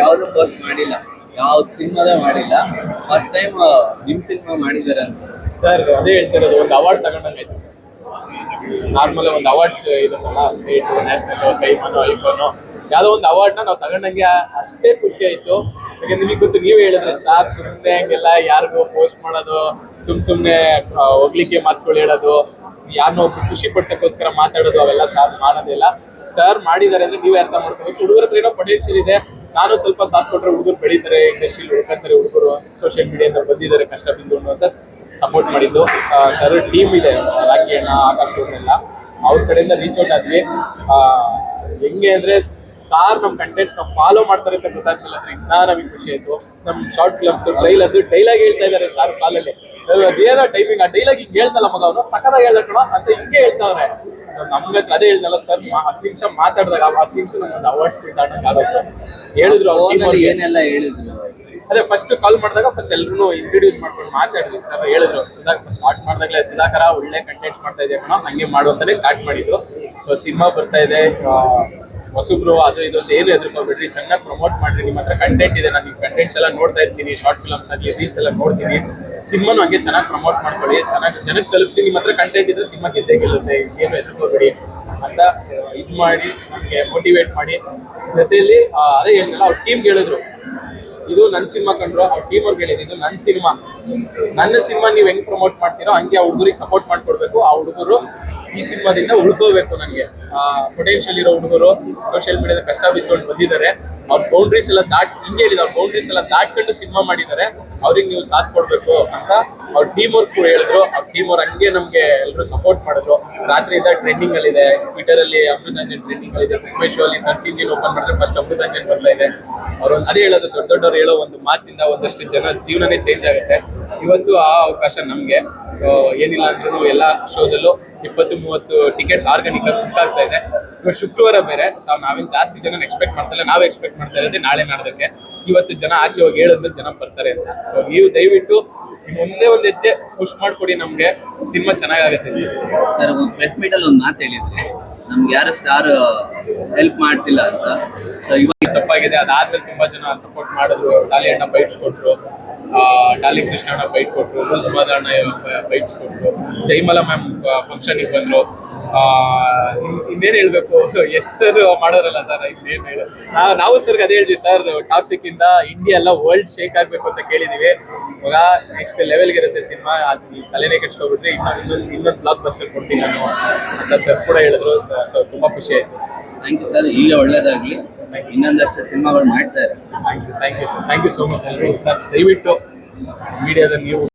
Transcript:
ಯಾವ್ದು ಪೋಸ್ಟ್ ಮಾಡಿಲ್ಲ. ಯಾವ ಸಿನಿಮಾದ ಮಾಡಿಲ್ಲ. ಫಸ್ಟ್ ಟೈಮ್ ನಿಮ್ ಸಿನಿಮಾ ಮಾಡಿದ್ದಾರೆ ಅನ್ಸುತ್ತೆ ಸರ್ ಅದೇ ಹೇಳ್ತಿರೋದು, ಒಂದು ಅವಾರ್ಡ್ ತಗೊಂಡಂಗೆ ಆಯ್ತು ಸರ್ ನಾರ್ಮಲ್ ಒಂದು ಅವಾರ್ಡ್ಸ್ ಇರುತ್ತಲ್ಲ ಸ್ಟೇಟ್ ನ್ಯಾಷನಲ್ ಸೈಮನ್ ಐಫೋನು ಯಾವುದೋ ಒಂದು ಅವಾರ್ಡ್ನ ನಾವು ತಗೊಂಡಂಗೆ ಅಷ್ಟೇ ಖುಷಿ ಆಯ್ತು. ಯಾಕಂದ್ರೆ ನಿಮಗೆ ಗೊತ್ತು, ನೀವೇ ಹೇಳಿದ್ರೆ ಸಾರ್ ಸುಮ್ಮನೆ ಹಂಗೆಲ್ಲ ಯಾರಿಗೂ ಪೋಸ್ಟ್ ಮಾಡೋದು, ಸುಮ್ ಸುಮ್ಮನೆ ಹೋಗ್ಲಿಕ್ಕೆ ಮಾತುಗಳು ಹೇಳೋದು ಯಾರನ್ನೋ ಒಬ್ರು ಖುಷಿ ಪಡ್ಸಕ್ಕೋಸ್ಕರ ಮಾತಾಡೋದು, ಅವೆಲ್ಲ ಸಾರ್ ಮಾಡೋದಿಲ್ಲ ಸರ್ ಮಾಡಿದ್ದಾರೆ ಅಂದ್ರೆ ನೀವೇ ಅರ್ಥ ಮಾಡ್ಕೋಬೇಕು. ಹುಡುಗರ ಏನೋ ಪೊಟೆನ್ಷಿಯಲ್ ಇದೆ. ನಾನು ಸ್ವಲ್ಪ ಸಾಥ್ ಕೊಟ್ರೆ ಹುಡುಗರು ಬೆಳೀತಾರೆ ಇಂಡಸ್ಟ್ರಿಯಲ್ಲಿ ಹುಡುಕಂತಾರೆ, ಹುಡುಗರು ಸೋಷಿಯಲ್ ಮೀಡಿಯಾದಿಂದ ಬಂದಿದ್ದಾರೆ ಕಷ್ಟ ಬಿದ್ದು ಅಂತ ಸಪೋರ್ಟ್ ಮಾಡಿದ್ದು. ಸರ್ ಟೀಮ್ ಇದೆ, ರಾಕಿ ಅಣ್ಣ, ಆಕಾಶ್ ಅವ್ರನ್ನೆಲ್ಲ. ಅವ್ರ ಕಡೆಯಿಂದ ರೀಚ್ ಔಟ್ ಆದ್ವಿ. ಹೆಂಗೆ ಅಂದರೆ ಸಾರ್ ನಮ್ಮ ಕಂಟೆಂಟ್ಸ್ ನಾವು ಫಾಲೋ ಮಾಡ್ತಾರೆ ಅಂತ ಗೊತ್ತಾಗ್ತಿಲ್ಲ. ಅಂದ್ರೆ ಇನ್ನ ನಮಗೆ ಖುಷಿ ಆಯಿತು. ನಮ್ಮ ಶಾರ್ಟ್ ಫಿಲಮ್ಸ್ ಅದು ಡೈಲಾಗ್ ಹೇಳ್ತಾ ಇದ್ದಾರೆ ಸಾರ್ ಕಾಲಲ್ಲಿ. ಅದೇನೋ ಟೈಮಿಂಗ್ ಆ ಡೈಲಾಗ್ ಹಿಂಗೆ ಹೇಳ್ತಲ್ಲ ಮಗ ಅವನು ಸಕದಾಗ ಹೇಳ್ದ ಕಣ, ಅಂತ ಹಿಂಗೆ ಹೇಳ್ತಾವ್ರೆ. ನಮ್ಗೆ ಅದೇ ಹೇಳ್ದಲ್ಲ ಸರ್ ಹತ್ತು ನಿಮಿಷ ಮಾತಾಡಿದಾಗ ಹತ್ತು ನಿಮಿಷ ನಮ್ಗೆ ಅವಾರ್ಡ್ಸ್ ಆಗುತ್ತೆ ಹೇಳಿದ್ರು ಅವ್ರ ಏನೆಲ್ಲ ಹೇಳಿದ್ರು? ಅದೇ ಫಸ್ಟ್ ಕಾಲ್ ಮಾಡಿದಾಗ ಫಸ್ಟ್ ಎಲ್ರು ಇಂಟ್ರೊಡ್ಯೂಸ್ ಮಾಡ್ಕೊಂಡು ಮಾತಾಡಿದ್ವಿ ಸರ್ ಹೇಳಿದ್ರು ಸುಧಾಕರ್ ಸ್ಟಾರ್ಟ್ ಮಾಡಿದಾಗಲೇ ಸುಧಾಕರ ಒಳ್ಳೆ ಕಂಟೆಂಟ್ ಮಾಡ್ತಾ ಇದೆ ಕಣ ಹಂಗೆ ಮಾಡು ಅಂತಾನೆ ಸ್ಟಾರ್ಟ್ ಮಾಡಿದ್ರು. ಸೊ ಸಿನಿಮಾ ಬರ್ತಾ ಇದೆ ಹೊಸಬ್ರು, ಅದು ಇದು ಅಂತ ಏನು ಎದುರ್ಕೊಬೇಡ್ರಿ ಚೆನ್ನಾಗಿ ಪ್ರಮೋಟ್ ಮಾಡ್ರಿ, ನಿಮ್ಮ ಹತ್ರ ಕಂಟೆಂಟ್ ಇದೆ, ನಾನು ಕಂಟೆಂಟ್ಸ್ ಎಲ್ಲ ನೋಡ್ತಾ ಇರ್ತೀನಿ ಶಾರ್ಟ್ ಫಿಲಮ್ಸ್ ಆಗಲಿ ರೀಲ್ಸ್ ಎಲ್ಲ ನೋಡ್ತೀನಿ. ಸಿನಿಮಾನು ಹಂಗೆ ಚೆನ್ನಾಗಿ ಪ್ರಮೋಟ್ ಮಾಡ್ಕೊಳ್ಳಿ, ಚೆನ್ನಾಗಿ ಜನಕ್ಕೆ ತಲುಪಿಸಿ, ನಿಮ್ಮ ಹತ್ರ ಕಂಟೆಂಟ್ ಇದ್ರೆ ಸಿನಿಮಾ ಗೆದ್ದೇ ಗೆಲ್ಲುತ್ತೆ, ಏನು ಎದುರ್ಕೋಬೇಡಿ ಅಂತ ಇದು ಮಾಡಿ, ನಮಗೆ ಮೋಟಿವೇಟ್ ಮಾಡಿ. ಜೊತೆಯಲ್ಲಿ ಅದೇ ಹೇಳಿದ್ನಲ್ಲ ಅವ್ರ ಟೀಮ್ಗೆ ಹೇಳಿದ್ರು ಇದು ನನ್ನ ಸಿನಿಮಾ ಕಂಡ್ರು, ಅವ್ರ ಟೀಮ್ ಅವ್ರಿಗೆ ಇದು ನನ್ನ ಸಿನಿಮಾ. ನನ್ನ ಸಿನಿಮಾ ನೀವು ಹೆಂಗ್ ಪ್ರಮೋಟ್ ಮಾಡ್ತೀರೋ ಹಂಗೆ ಆ ಹುಡುಗರಿಗೆ ಸಪೋರ್ಟ್ ಮಾಡ್ಕೊಡ್ಬೇಕು. ಆ ಹುಡುಗರು ಈ ಸಿನಿಮಾದಿಂದ ಉಳ್ಕೋಬೇಕು ನನಗೆ. ಪೊಟೆನ್ಷಿಯಲ್ ಇರೋ ಹುಡುಗರು ಸೋಷಿಯಲ್ ಮೀಡಿಯಾದ ಕಷ್ಟ ಬಿದ್ಕೊಂಡು ಬಂದಿದ್ದಾರೆ. ಅವ್ರ ಬೌಂಡ್ರೀಸ್ ಎಲ್ಲ ದಾಟ್, ಹಿಂಗೆ ಹೇಳಿದ ಅವ್ರ ಬೌಂಡ್ರೀಸ್ ಎಲ್ಲ ದಾಟ್ಕೊಂಡು ಸಿನಿಮಾ ಮಾಡಿದ್ದಾರೆ. ಅವ್ರಿಗೆ ನೀವು ಸಾಥ್ ಕೊಡ್ಬೇಕು ಅಂತ ಅವ್ರ ಟೀಮ್ ಅವ್ರು ಕೂಡ ಹೇಳಿದ್ರು. ಅವ್ರ ಟೀಮ್ ಅವ್ರು ಹಂಗೆ ನಮ್ಗೆ ಎಲ್ಲರೂ ಸಪೋರ್ಟ್ ಮಾಡಿದ್ರು. ರಾತ್ರಿ ಇದ್ದ ಟ್ರೆಂಡಿಂಗ್ ಅಲ್ಲಿ ಇದೆ. ಟ್ವಿಟರ್ ಅಲ್ಲಿ ಅಮೃತಾಂಜನ್ ಟ್ರೆಂಡಿಂಗ್ ಅಲ್ಲಿ ಇದೆ. ಬುಕ್ಮೇಶೋ ಅಲ್ಲಿ ಸರ್ಚ್ ಇಂಜಿನ್ ಓಪನ್ ಮಾಡಿದ್ರೆ ಫಸ್ಟ್ ಅಮೃತಾಂಜನ್ ಬರ್ತಾ ಇದೆ. ಅವ್ರು ಅದೇ ಹೇಳೋದು ದೊಡ್ಡ ದೊಡ್ಡವ್ರು ಹೇಳೋ ಒಂದು ಮಾತಿಂದ ಒಂದಷ್ಟು ಜನ ಜೀವನನೇ ಚೇಂಜ್ ಆಗುತ್ತೆ. ಇವತ್ತು ಆ ಅವಕಾಶ ನಮಗೆ. ಸೊ ಏನಿಲ್ಲ ಅಂದ್ರೂ ಎಲ್ಲ ಶೋಸಲ್ಲೂ ಇಪ್ಪತ್ತು, ಮೂವತ್ತು ಟಿಕೆಟ್ಸ್ ಆರ್ಗಾನಿಕ್ ಆಗ್ತಾ ಇದೆ. ಇವಾಗ ಶುಕ್ರವಾರ ಬೇರೆ. ಸೊ ನಾವೇನು ಜಾಸ್ತಿ ಜನ ಎಕ್ಸ್ಪೆಕ್ಟ್ ಮಾಡ್ತಾ ನಾವು ಎಕ್ಸ್ಪೆಕ್ಟ್ ಮಾಡ್ತಾ ಇರೋದೇ ನಾಳೆ ನಾಡ್ದಕ್ಕೆ. ಇವತ್ತು ಜನ ಆಚೆ ಹೋಗಿ ಹೇಳಿದ್ರೆ ಜನ ಬರ್ತಾರೆ ಅಂತ. ಸೊ ನೀವು ದಯವಿಟ್ಟು ಮುಂದೆ ಒಂದೇ ಒಂದು ಹೆಜ್ಜೆ ಪುಷ್ ಮಾಡ್ಕೊಡಿ ನಮಗೆ. ಸಿನಿಮಾ ಚೆನ್ನಾಗಾಗುತ್ತೆ. ಸರ್, ಒಂದು ಪ್ರೆಸ್ ಮೀಟಲ್ಲಿ ಒಂದು ಮಾತು ಹೇಳಿದ್ರೆ. ನಮ್ಗೆ ಯಾರು ಸ್ಟಾರ್ ಹೆಲ್ಪ್ ಮಾಡ್ತಿಲ್ಲ ಅಂತ. ಸೊ ಇವಾಗ ತಪ್ಪಾಗಿದೆ. ಅದಾದ್ಮೇಲೆ ತುಂಬಾ ಜನ ಸಪೋರ್ಟ್ ಮಾಡಿದ್ರು. ಟಾಲಿ ಅಣ್ಣ ಬೈಟ್ಸ್ ಕೊಟ್ರು ಡಾಲಿ ಅವರ ಬೈಟ್ ಕೊಟ್ಟರು ರೂಲ್ಸ್ ಮಾದಣ್ಣ ಬೈಟ್ಸ್ ಕೊಟ್ಟರು ಜೈಮಲ ಮ್ಯಾಮ್ ಫಂಕ್ಷನಿಗೆ ಬಂದರು. ಇನ್ನೇನು ಹೇಳಬೇಕು? ಎಸ್ ಸರ್ ಮಾಡೋರಲ್ಲ ಸರ್ ಇನ್ನೇನು ಹೇಳ. ನಾವು ನಾವು ಸರ್ಗೆ ಅದೇ ಹೇಳಿದ್ವಿ ಸರ್ ಟಾಕ್ಸಿಕ್ ಇಂದ ಇಂಡಿಯಾ ಎಲ್ಲ ವರ್ಲ್ಡ್ ಶೇಕ್ ಆಗಬೇಕು ಅಂತ ಕೇಳಿದ್ದೀವಿ ಇವಾಗ ನೆಕ್ಸ್ಟ್ ಲೆವೆಲ್ಗೆ ಇರುತ್ತೆ ಸಿನಿಮಾ ಅದು ತಲೆನೇ ಕೆಡ್ಸ್ಕೊಬಿಟ್ರಿ ಇನ್ನೊಂದು ಇನ್ನೊಂದು ಬ್ಲಾಕ್ ಬಸ್ಟರ್ ಕೊಡ್ತೀನಿ ನಾನು ಅಂತ ಸರ್ ಕೂಡ ಹೇಳಿದ್ರು. ಸೊ ತುಂಬ ಖುಷಿ ಆಯ್ತು. ಥ್ಯಾಂಕ್ ಯು ಸರ್ ಈಗ ಒಳ್ಳೇದಾಗಲಿ. ಇನ್ನೊಂದಷ್ಟು ಸಿನಿಮಾಗಳು ಮಾಡ್ತಾರೆ thank you thank you sir thank you so much sir ದಯವಿಟ್ಟು ಮೀಡಿಯಾದಲ್ಲಿ ನೀವು